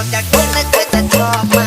อกจากเธอแล้วเธอจะชอบ